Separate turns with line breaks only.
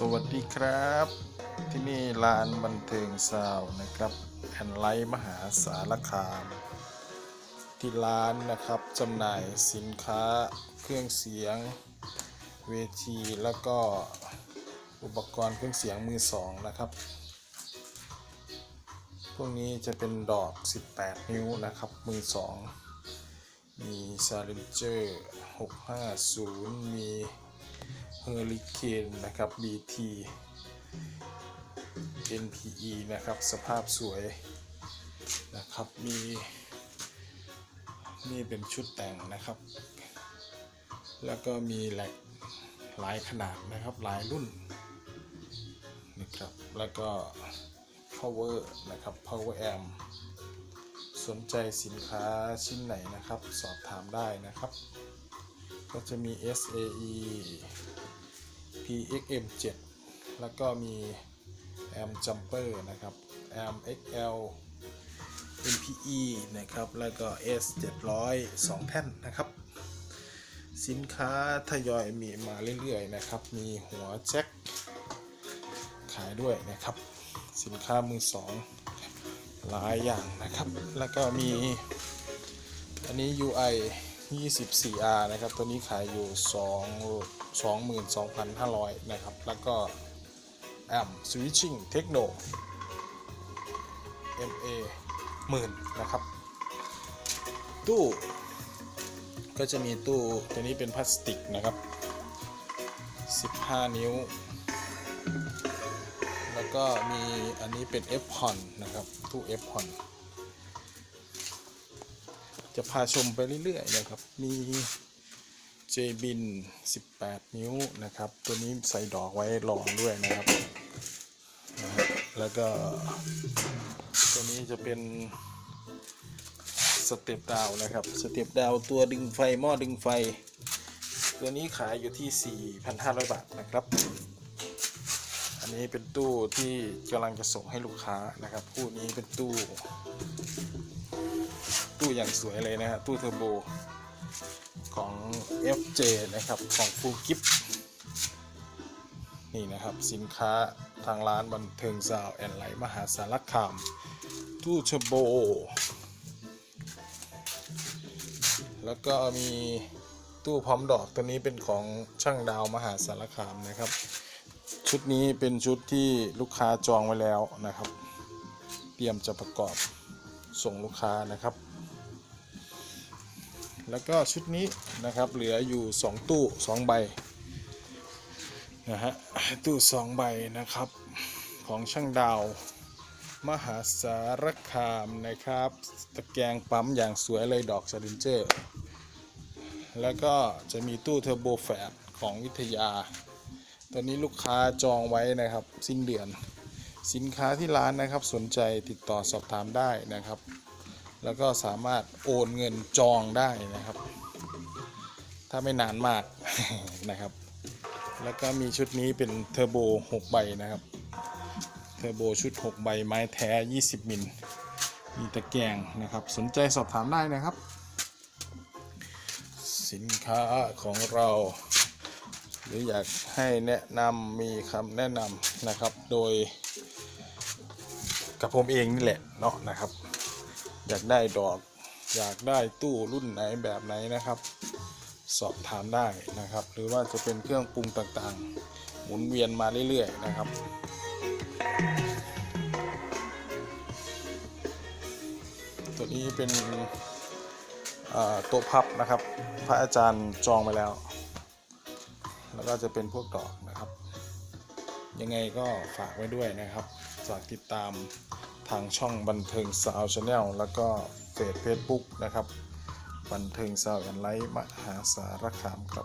สวัสดีครับ ที่นี่ลานบันเทิงซาวนะครับแอนไลท์มหาสารคาม ที่ร้านนะครับจำหน่ายสินค้าเครื่องเสียงเวทีแล้วก็อุปกรณ์เครื่องเสียงมือสองนะครับ พวกนี้จะเป็นดอก 18 นิ้วนะครับ มือสองมีซา l ิ n เจอร์650 มี เฮอริเคนนะครับ BT NPE นะครับ สภาพสวยนะครับ มี นี่เป็นชุดแต่งนะครับ แล้วก็มีแหลกหลายขนาดนะครับ หลายรุ่นนะครับ แล้วก็ power นะครับ power amp สนใจสินค้าชิ้นไหนนะครับ สอบถามได้นะครับ ก็จะมี SAE PXM7 แล้วก็มี AM Jumper นะครับ AM XL MPE นะครับ แล้วก็ S700 2 แท่นนะครับ สินค้าทยอยมีมาเรื่อยๆนะครับ มีหัวแจ็คขายด้วยนะครับ สินค้ามือสองหลายอย่างนะครับ แล้วก็มีอันนี้ UI 24R นะครับ ตัวนี้ขายอยู่ 2 22,500 นะครับ แล้วก็ Amp Switching Techno MA 10,000นะครับ ตู้ ก็จะมีตู้ตัวนี้เป็นพลาสติกนะครับ 15 นิ้ว แล้วก็มีอันนี้เป็น F p o n นะครับ ตู้ F p o n จะพาชมไปเรื่อยๆนะครับ มี j b i n 18 นิ้วนะครับ ตัวนี้ใส่ดอกไว้รองด้วยนะครับนะฮะแล้วก็ ตัวนี้จะเป็นสเต็ปดาวนะครับ สเต็ปดาวตัวดึงไฟหม้อดึงไฟ ตัวนี้ขายอยู่ที่ 4,500 บาทนะครับ อันนี้เป็นตู้ที่กำลังจะส่งให้ลูกค้านะครับ คู่นี้เป็นตู้ ตู้อย่างสวยเลยนะฮะตู้เทอร์โบของ FJ นะครับของฟูกิฟนี่นะครับสินค้าทางร้านบันเทิงซาวแอนไลท์มหาสารคาม ตู้เทอร์โบ แล้วก็มีตู้พร้อมดอกตัวนี้เป็นของช่างดาวมหาสารคามนะครับ ชุดนี้เป็นชุดที่ลูกค้าจองไว้แล้วนะครับ เตรียมจะประกอบส่งลูกค้านะครับ แล้วก็ชุดนี้นะครับเหลืออยู่ 2 ตู้ 2 ใบนะฮะตู้ 2 ใบนะครับของช่างดาว มหาสารคามนะครับ ตะแกรงปั๊มอย่างสวยเลยดอกสลินเจอร์แล้วก็จะมีตู้เทอร์โบแฟดของวิทยา ตอนนี้ลูกค้าจองไว้นะครับ สิ้นเดือน สินค้าที่ร้านนะครับสนใจติดต่อสอบถามได้นะครับ แล้วก็สามารถโอนเงินจองได้นะครับ ถ้าไม่นานมากนะครับ แล้วก็มีชุดนี้เป็นเทอร์โบ6ใบนะครับ เทอร์โบชุด 6 ใบไม้แท้ 20 มิลมีตะแกรงนะครับ สนใจสอบถามได้นะครับ สินค้าของเรา หรืออยากให้แนะนำมีคำแนะนำนะครับ โดยกับผมเองนี่แหละเนาะนะครับ อยากได้ดอก อยากได้ตู้รุ่นไหนแบบไหนนะครับ สอบถามได้นะครับ หรือว่าจะเป็นเครื่องปรุงต่างๆ หมุนเวียนมาเรื่อยๆนะครับตัวนี้เป็นโต๊ะพับนะครับ พระอาจารย์จองไปแล้ว แล้วก็จะเป็นพวกดอกนะครับ ยังไงก็ฝากไว้ด้วยนะครับ ฝากติดตาม ทางช่องบันเทิงสาวชาแนลแล้วก็เฟซเฟซบุ๊กนะครับ บันเทิงสาวแอนไลท์มหาสารคามครับ